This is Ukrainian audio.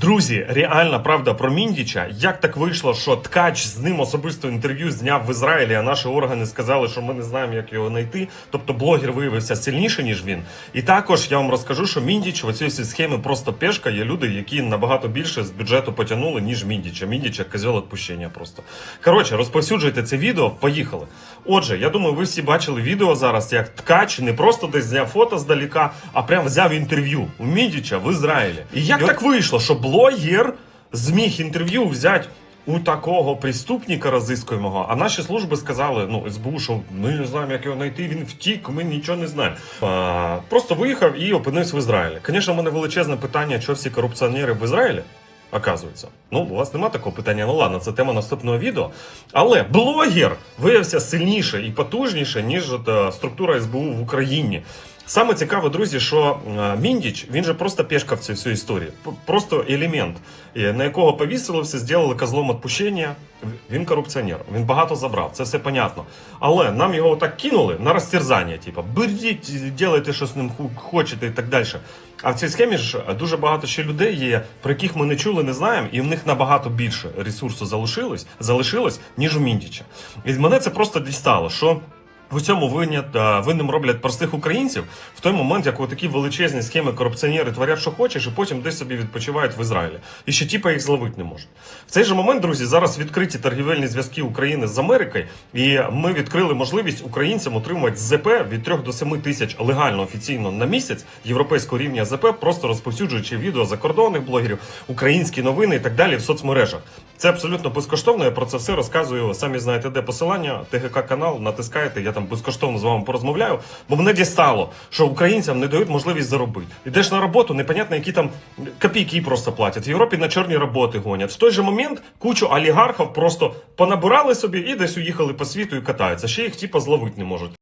Друзі, реальна правда про Міндіча. Як так вийшло, що ткач з ним особисто інтерв'ю зняв в Ізраїлі, а наші органи сказали, що ми не знаємо, як його знайти. Тобто блогер виявився сильніше, ніж він. І також я вам розкажу, що Міндіч в всій схемі просто пешка. Є люди, які набагато більше з бюджету потягнули, ніж Міндіча. Міндіча козьол відпущення просто. Коротше, розповсюджуйте це відео. Поїхали. Отже, я думаю, ви всі бачили відео зараз, як ткач не просто десь зняв фото здаліка, а прям взяв інтерв'ю у Міндіча в Ізраїлі. І як так вийшло, що блогер зміг інтерв'ю взяти у такого преступника розискуємого, а наші служби сказали, ну СБУ, що ми не знаємо, як його знайти, він втік, ми нічого не знаємо. А, просто виїхав і опинився в Ізраїлі. Звісно, в мене величезне питання, що всі корупціонери в Ізраїлі. Оказується, ну у вас нема такого питання. Ну ладно, це тема наступного відео. Але блогер виявився сильніше і потужніше, ніж от, е, структура СБУ в Україні. Саме цікаве, друзі, що е, Міндіч він же просто пешка в цій всій історії, просто елемент, е, на якого повісили все, зробили козлом відпущення. Він корупціонер, він багато забрав, це все понятно. Але нам його так кинули на розтерзання, типу, беріть, ділайте, що з ним хочете і так далі. А в цій схемі ж дуже багато ще людей є, про яких ми не чули, не знаємо, і в них набагато більше ресурсу залишилось, залишилось, ніж у Міндіча. І мене це просто дістало, що. В цьому винят, винним роблять простих українців в той момент, як такі величезні схеми корупціонери творять, що хочеш, і потім десь собі відпочивають в Ізраїлі. І ще тіпа їх зловити не можуть. В цей же момент, друзі, зараз відкриті торгівельні зв'язки України з Америкою, і ми відкрили можливість українцям отримувати ЗП від 3 до 7 тисяч легально офіційно на місяць європейського рівня ЗП, просто розповсюджуючи відео закордонних блогерів, українські новини і так далі в соцмережах. Це абсолютно безкоштовно. Я про це все розказую. Самі знаєте, де посилання, ТГК канал, натискаєте. Я там безкоштовно з вами порозмовляю. Бо мене дістало, що українцям не дають можливість заробити. Ідеш на роботу, непонятно, які там копійки просто платять. В Європі на чорні роботи гонять. В той же момент кучу олігархів просто понабирали собі і десь уїхали по світу і катаються. Ще їх типа зловити не можуть.